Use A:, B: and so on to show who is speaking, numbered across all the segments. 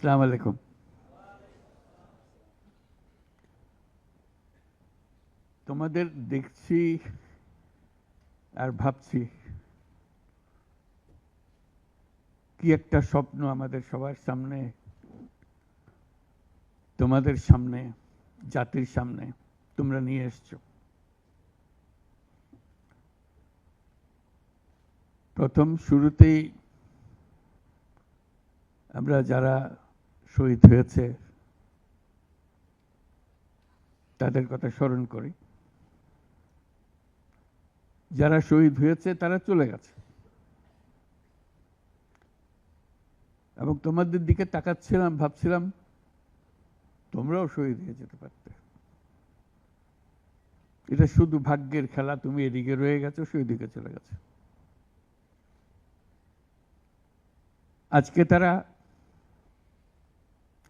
A: আসসালামু আলাইকুম। তোমাদের দেখছি আর ভাবছি কি একটা স্বপ্ন আমাদের সবার সামনে, তোমাদের সামনে, জাতির সামনে তোমরা নিয়ে এসছো। প্রথম শুরুতেই আমরা যারা শহীদ হয়েছে। তাদের কথা স্মরণ করি। যারা শহীদ হয়েছে, তারা চলে গেছে। এবং তোমাদের দিকে তাকাচ্ছিলাম, ভাবছিলাম, তোমরাও শহীদ হয়ে যেতে পারতে। এটা শুধু ভাগ্যের খেলা, তুমি এদিকে রয়ে গেছো, সেই দিকে চলে গেছো। আজকে তারা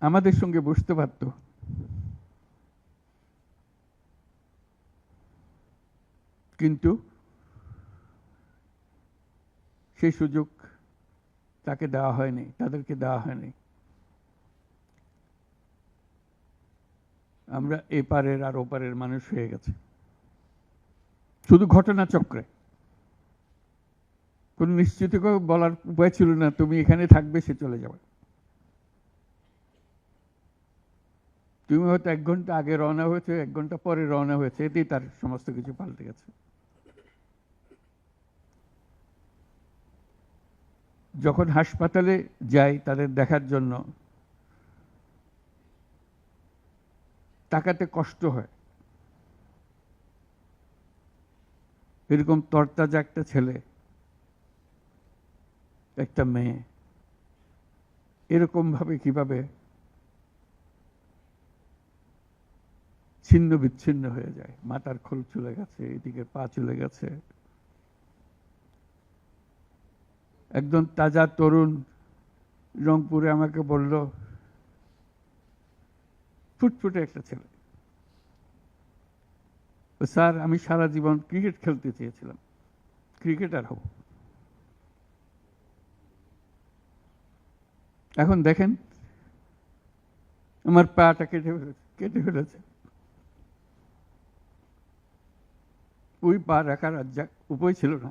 A: আমাদের সঙ্গে বসতে পারত। কিন্তু সেই সুযোগ তাকে দেওয়া হয়নি, তাদেরকে দেওয়া হয়নি। আমরা এপারের আর ওপারের মানুষ হয়ে গেছে। শুধু ঘটনা চক্রে কোনো নিশ্চিত বলার উপায় ছিল না, তুমি এখানে থাকবে, সে চলে যাবে। তুমি হয়তো এক ঘণ্টা আগে রওনা হয়েছে, এক ঘণ্টা পরে রওনা হয়েছে, এতেই তার সমস্ত কিছু পাল্টে গেছে। যখন হাসপাতালে যাই তাদের দেখার জন্য, তাকাতে কষ্ট হয়। এরকম তরতাজা একটা ছেলে, একটা মেয়ে এরকম ভাবে কীভাবে ছিন্ন বিচ্ছিন্ন হয়ে যায়। মাথার খোল চলে গেছে, এদিকে পা চলে গেছে। একজন তাজা তরুণ রংপুরে আমাকে বলল, ফুটফুটে একটা ছেলে। স্যার, আমি সারা জীবন ক্রিকেট খেলতে চেয়েছিলাম। ক্রিকেটার হব। এখন দেখেন, আমার পাটা কেটে ফেলেছে কেটে ফেলেছে। ওই পা রাখার আর যা উপায় ছিল না।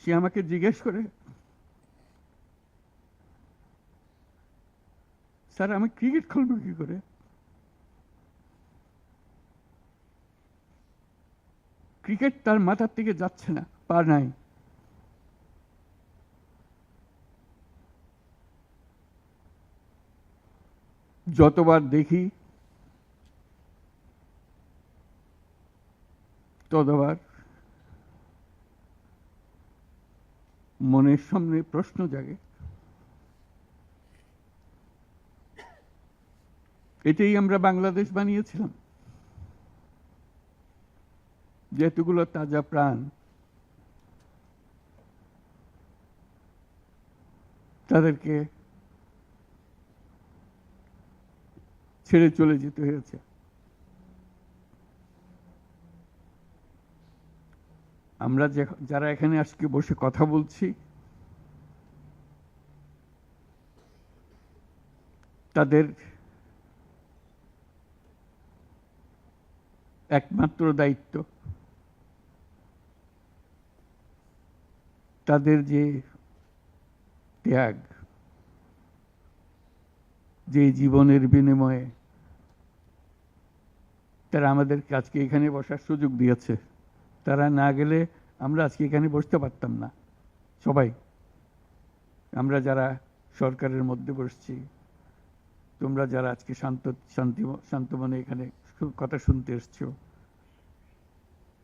A: সে আমাকে জিজ্ঞেস করে, স্যার, আমি ক্রিকেট খেলব কি করে? ক্রিকেট তার মাথার থেকে যাচ্ছে না, পা নাই। যতবার দেখি, ততবার মনের সামনে প্রশ্ন জাগে। এটাই আমরা বাংলাদেশ বানিয়েছিলাম। যেহেতুগুলো তাজা প্রাণ, তাদেরকে ছেড়ে চলে যেতে হয়েছে। আমরা যারা এখানে আজকে বসে কথা বলছি, তাদের একমাত্র দায়িত্ব। তাদের যে ত্যাগ, যে জীবনের বিনিময়ে তারা আমাদেরকে আজকে এখানে বসার সুযোগ দিয়েছে। তারা না গেলে আমরা আজকে এখানে বসতে পারতাম না। সবাই, আমরা যারা সরকারের মধ্যে বসছি, তোমরা যারা আজকে শান্ত, শান্তি শান্তমনে এখানে কথা শুনতে এসছো,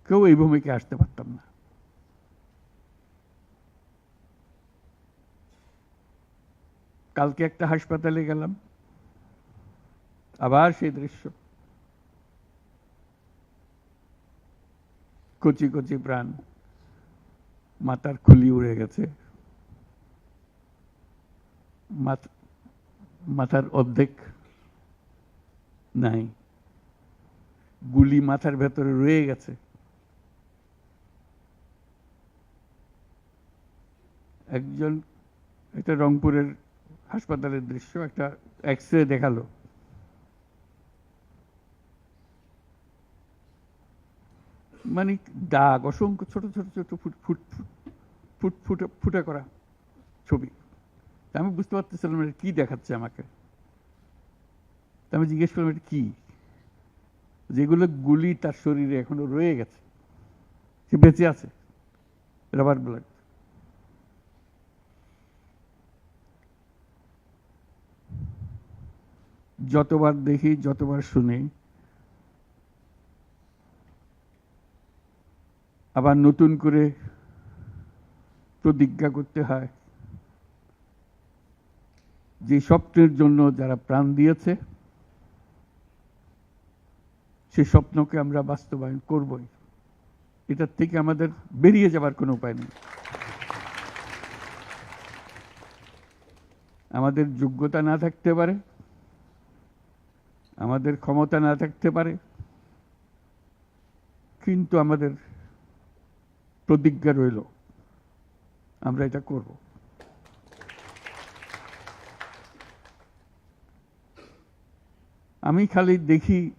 A: কেউ এই ভূমিকে আসতে পারতাম না। কালকে একটা হাসপাতালে গেলাম। আবার সেই দৃশ্য। কচি কচি প্রাণ। মাথার খুলি উড়ে গেছে। মাথ- মাথার অর্ধেক নাই। গুলি মাথার ভেতরে রয়ে গেছে। একজন, এটা রংপুরের হাসপাতালের দৃশ্য, একটা এক্স রে দেখাল। মানে দাগ, অসংখ্য ছোট ছোট ছোট, ফুট ফুট ফুট ফুট, ফুটে করা ছবি। তা আমি বুঝতে পারতেছিলাম এটা কি দেখাচ্ছে আমাকে। তা আমি জিজ্ঞেস করলাম, এটা কি? যেগুলো গুলি তার শরীরে এখনও রয়ে গেছে, সে বেঁচে আছে রাবার ব্লাড যতবার দেখি, যতবার শুনি আবার নতুন করে প্রতিজ্ঞা করতে হয়। যে স্বপ্নের জন্য যারা প্রাণ দিয়েছে, সে স্বপ্নকে আমরা বাস্তবায়ন করবই। এটার থেকে আমাদের বেরিয়ে যাবার কোনো উপায় নেই। আমাদের যোগ্যতা না থাকতে পারে, আমাদের ক্ষমতা না থাকতে পারে, কিন্তু আমাদের প্রতিজ্ঞা রইল। আমরা এটা করব। আমি খালি দেখি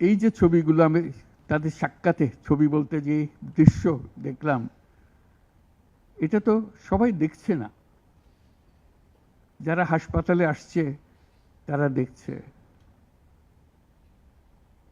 A: এই যে ছবিগুলো, আমি তাদের সাক্ষাতে ছবি বলতে যে দৃশ্য দেখলাম, এটা তো সবাই দেখছে না। যারা হাসপাতালে আসছে, তারা দেখছে।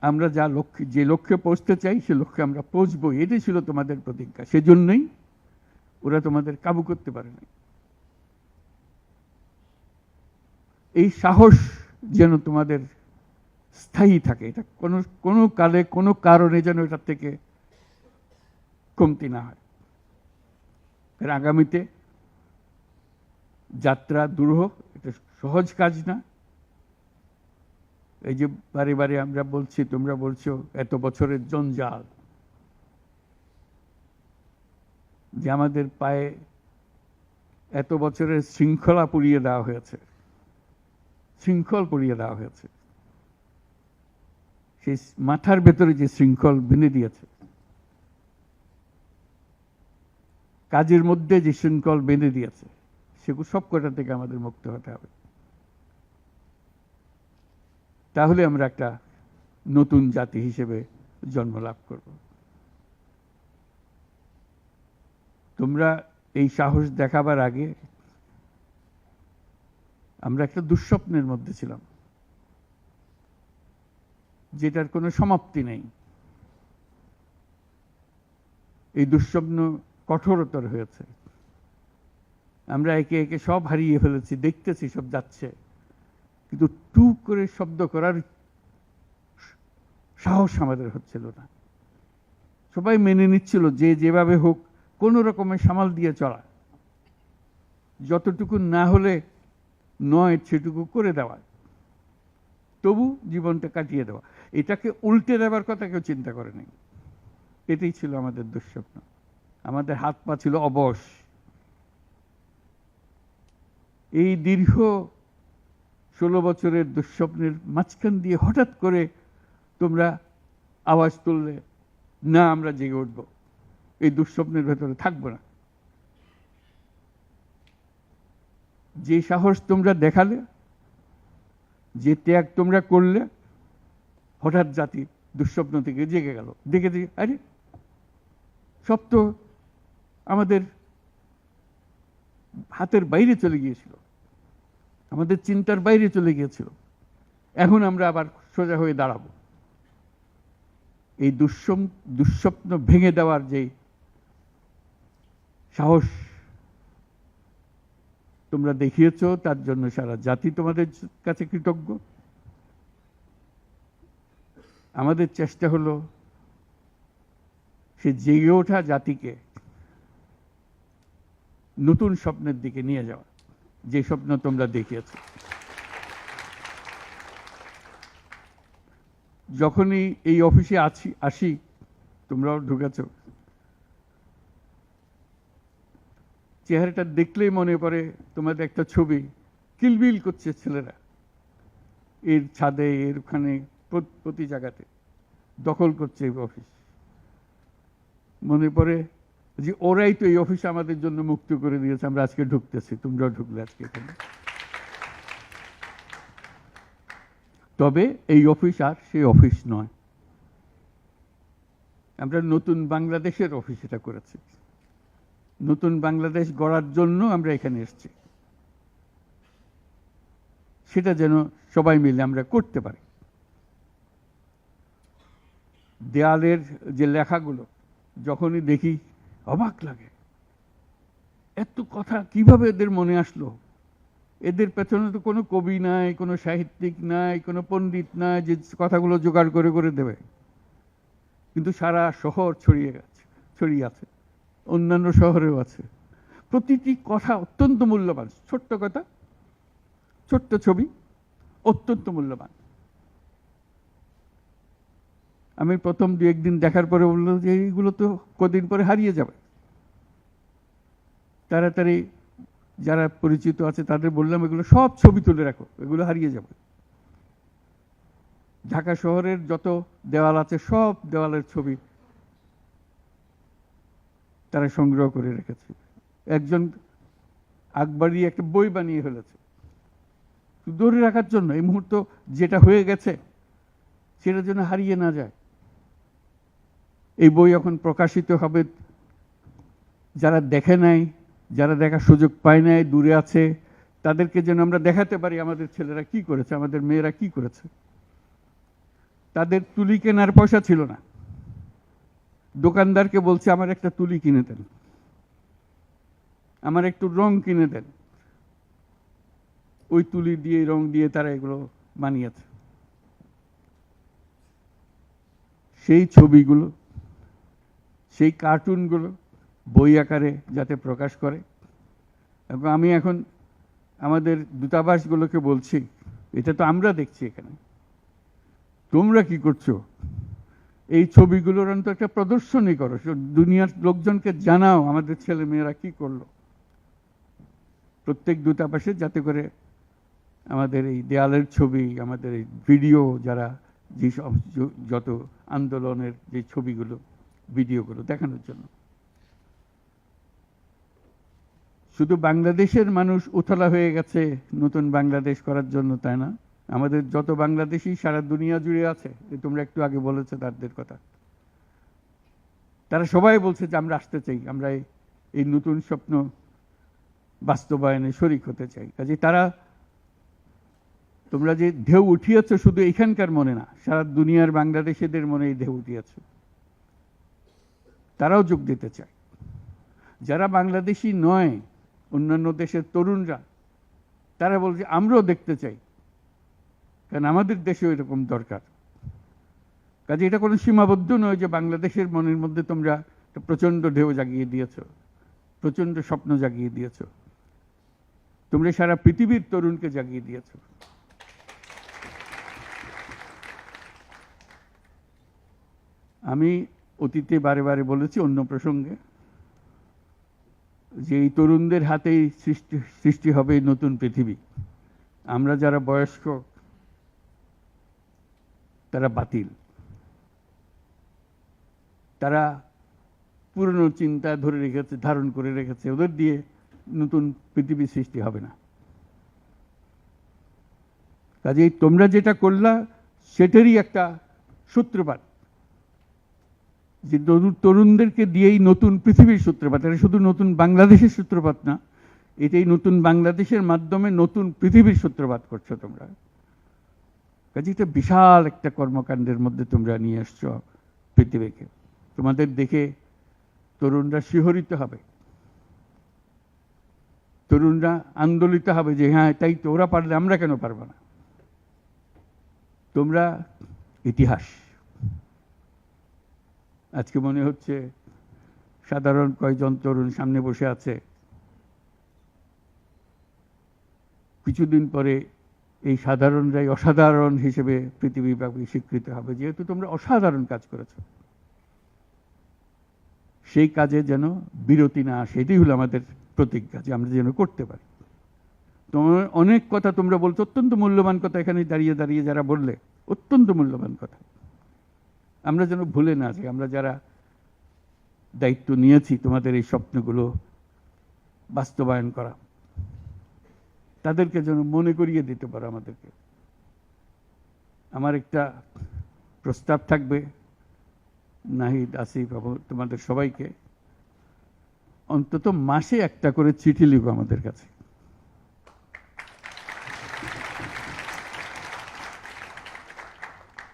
A: আমরা যা লক্ষ্যে, যে লক্ষ্যে পৌঁছতে চাই, সে লক্ষ্যে আমরা পৌঁছবো। এটাই ছিল তোমাদের প্রতিজ্ঞা। সেজন্যই ওরা তোমাদের কাবু করতে পারে না এই সাহস যেন তোমাদের স্থায়ী থাকে, এটা কোনো কোনো কালে, কোনো কারণে যেন এটার থেকে কমতি না হয়। আগামীতে যাত্রা দুরূহ এটা সহজ কাজ না। এই যে বারে বারে আমরা বলছি, তোমরা বলছো, এত বছরের জঞ্জাল। যে আমাদের পায়ে এত বছরের শৃঙ্খলা পুড়িয়ে দেওয়া হয়েছে। শৃঙ্খল পুড়িয়ে দেওয়া হয়েছে। সেই মাথার ভেতরে যে শৃঙ্খল বেঁধে দিয়েছে। কাজের মধ্যে যে শৃঙ্খল বেঁধে দিয়েছে, সেগুলো সব কটা থেকে আমাদের মুক্ত হতে হবে। তাহলে আমরা একটা নতুন জাতি হিসেবে জন্ম লাভ করব। তোমরা এই সাহস দেখাবার আগে আমরা একটা দুঃস্বপ্নের মধ্যে ছিলাম, যেটার কোনো সমাপ্তি নেই। এই দুঃস্বপ্ন কঠোরতর হয়েছে। আমরা একে একে সব হারিয়ে ফেলেছি, দেখতেছি, সব যাচ্ছে। কিন্তু টু করে শব্দ করার সাহস আমাদের হচ্ছিল না। সবাই মেনে নিচ্ছিল যে যেভাবে হোক কোনো রকমের সামাল দিয়ে চলা। যতটুকু না হলে নয়, সেটুকু করে দেওয়া। তবু জীবনটা কাটিয়ে দেওয়া। এটাকে উল্টে দেওয়ার কথা কেউ চিন্তা করে নেই। এটাই ছিল আমাদের দুঃস্বপ্ন। আমাদের হাত পা ছিল অবশ। এই দীর্ঘ ষোলো বছরের দুঃস্বপ্নের মাঝখান দিয়ে হঠাৎ করে তোমরা আওয়াজ তুললে, না, আমরা জেগে উঠব। এই দুঃস্বপ্নের ভেতরে থাকব না। যে সাহস তোমরা দেখালে, যে ত্যাগ তোমরা করলে, হঠাৎ জাতি দুঃস্বপ্ন থেকে জেগে গেল। দেখে দেখে, আরে, সব তো আমাদের হাতের বাইরে চলে গিয়েছিল। আমাদের চিন্তার বাইরে চলে গিয়েছিল। এখন আমরা আবার সোজা হয়ে দাঁড়াবো। এই দুঃস্বম দুঃস্বপ্ন ভেঙে দেওয়ার যে সাহস তোমরা দেখিয়েছ, তার জন্য সারা জাতি তোমাদের কাছে কৃতজ্ঞ। আমাদের চেষ্টা হলো সে জেগে ওঠা জাতিকে নতুন স্বপ্নের দিকে নিয়ে যাওয়া যে স্বপ্ন তোমরা দেখিয়েছ। যখনই এই অফিসে আছি, আসি, তোমরাও ঢুকেছ। চেহারাটা দেখলেই মনে পড়ে তোমাদের একটা ছবি কিলবিল করছে ছেলেরা। এর ছাদে, এর ওখানে প্রতি জায়গাতে দখল করছে এই অফিস। মনে পড়ে যে ওরাই তো এই অফিস আমাদের জন্য মুক্ত করে দিয়েছে, আমরা আজকে ঢুকতেছি, তোমরাও ঢুকলে আজকে এখানে। তবে এই অফিস আর সেই অফিস নয়। আমরা নতুন বাংলাদেশের অফিস এটা করেছি। নতুন বাংলাদেশ গড়ার জন্য আমরা এখানে এসেছি। সেটা যেন সবাই মিলে আমরা করতে পারি। দেয়ালের যে লেখাগুলো, যখনই দেখি অবাক লাগে। এত কথা কীভাবে এদের মনে আসলো? এদের পেছনে তো কোনো কবি নাই, কোনো সাহিত্যিক নাই, কোনো পণ্ডিত নাই যে কথাগুলো জোগাড় করে করে দেবে। কিন্তু সারা শহর ছড়িয়ে গেছে, ছড়িয়ে আছে। অন্যান্য শহরেও আছে। প্রতিটি কথা অত্যন্ত মূল্যবান। ছোট্ট কথা, ছোট্ট ছবি, অত্যন্ত মূল্যবান। আমি প্রথম দু একদিন দেখার পরে বলল যে এইগুলো তো কদিন পরে হারিয়ে যাবে। তাড়াতাড়ি যারা পরিচিত আছে তাদের বললাম, এগুলো সব ছবি তুলে রাখো, এগুলো হারিয়ে যাবে। ঢাকা শহরের যত দেওয়াল আছে, সব দেওয়ালের ছবি তারা সংগ্রহ করে রেখেছে। একজন আকবরী একটা বই বানিয়ে ফেলেছে। ধরে রাখার জন্য, এই মুহূর্ত যেটা হয়ে গেছে, সেটার জন্য হারিয়ে না যায়। এই বই এখন প্রকাশিত হবে, যারা দেখে নাই যারা দেখার সুযোগ পায় নাই, দূরে আছে, তাদেরকে যেন আমরা দেখাতে পারি আমাদের ছেলেরা কি করেছে, আমাদের মেয়েরা কি করেছে। তাদের তুলি কেনার পয়সা ছিল না। দোকানদারকে বলছে, আমার একটা তুলি কিনে দেন। আমার একটু রং কিনে দেন। ওই তুলি দিয়ে, রং দিয়ে তারা এগুলো বানিয়েছে। সেই ছবিগুলো, সেই কার্টুনগুলো বই আকারে যাতে প্রকাশ করে। এবং আমি এখন আমাদের দূতাবাসগুলোকে বলছি, এটা তো আমরা দেখছি এখানে, তোমরা কি করছ? এই ছবিগুলোর অন্ত একটা প্রদর্শনী করো দুনিয়ার লোকজনকে জানাও, আমাদের ছেলে মেয়েরা কি করল। প্রত্যেক দূতাবাসে যাতে করে আমাদের এই দেয়ালের ছবি, আমাদের এই ভিডিও, যারা যেসব যত আন্দোলনের যে ছবিগুলো, ভিডিওগুলো দেখানোর জন্য। শুধু বাংলাদেশের মানুষ উতলা হয়ে গেছে নতুন বাংলাদেশ করার জন্য, তাই না? আমাদের যত বাংলাদেশি সারা দুনিয়া জুড়ে আছে তোমরা একটু আগে বলেছ তাদের কথা। তারা সবাই বলছে যে আমরা আসতে চাই, আমরা এই নতুন স্বপ্ন বাস্তবায়নে শরিক হতে চাই। কাজে তারা, তোমরা যে ঢেউ উঠিয়েছ শুধু এখানকার মনে না, সারা দুনিয়ার বাংলাদেশিদের মনে এই ঢেউ উঠিয়েছ। তারাও যোগ দিতে চায়। যারা বাংলাদেশি নয় অন্যান্য দেশের তরুণরা, তারা বলছে, আমরাও দেখতে চাই। কারণ আমাদের দেশেও এরকম দরকার। কাজে এটা কোনো সীমাবদ্ধ নয় যে বাংলাদেশের মনের মধ্যে তোমরা প্রচণ্ড ঢেউ জাগিয়ে দিয়েছ, প্রচণ্ড স্বপ্ন জাগিয়ে দিয়েছ। তোমরা সারা পৃথিবীর তরুণকে জাগিয়ে দিয়েছ। আমি অতীতে বারে বারে বলেছি অন্য প্রসঙ্গে যে এই তরুণদের হাতেই সৃষ্টি সৃষ্টি হবে নতুন পৃথিবী। আমরা যারা বয়স্ক, তারা বাতিল। তারা পুরনো চিন্তা ধরে রেখেছে, ধারণ করে রেখেছে, ওদের দিয়ে নতুন পৃথিবী সৃষ্টি হবে না। কাজেই তোমরা যেটা করলা, সেটারই একটা সূত্রপাত। যে তরুণদেরকে দিয়েই নতুন পৃথিবীর সূত্রপাত। এটা শুধু নতুন বাংলাদেশের সূত্রপাত না, এটাই নতুন বাংলাদেশের মাধ্যমে নতুন পৃথিবীর সূত্রপাত করছ তোমরা। কাজে এটা বিশাল একটা কর্মকাণ্ডের মধ্যে তোমরা নিয়ে আসছো পৃথিবীকে। তোমাদের দেখে তরুণরা শিহরিত হবে। তরুণরা আন্দোলিত হবে যে হ্যাঁ তাই তো, ওরা পারলে, আমরা কেন পারব না? তোমরা ইতিহাস। আজকে মনে হচ্ছে সাধারণ কয়জন তরুণ সামনে বসে আছে। কিছুদিন পরে এই সাধারণরাই অসাধারণ হিসেবে পৃথিবীব্যাপী স্বীকৃত হবে। যেহেতু তোমরা অসাধারণ কাজ করেছ। সেই কাজে যেন বিরতি না আসে, এটাই হলো আমাদের প্রতিজ্ঞা যে আমরা যেন করতে পারি। তোমার অনেক কথা তোমরা বলছো, অত্যন্ত মূল্যবান কথা এখানে দাঁড়িয়ে দাঁড়িয়ে যারা বললে, অত্যন্ত মূল্যবান কথা। আমরা যেন ভুলে না যাই, আমরা যারা দায়িত্ব নিয়েছি তোমাদের এই স্বপ্নগুলো বাস্তবায়ন করা, তাদেরকে যেন মনে করিয়ে দিতে পারো আমাদেরকে। আমার একটা প্রস্তাব থাকবে, নাহিদ, আসিফ তোমাদের সবাইকে। অন্তত মাসে একটা করে চিঠি লিখো আমাদের কাছে।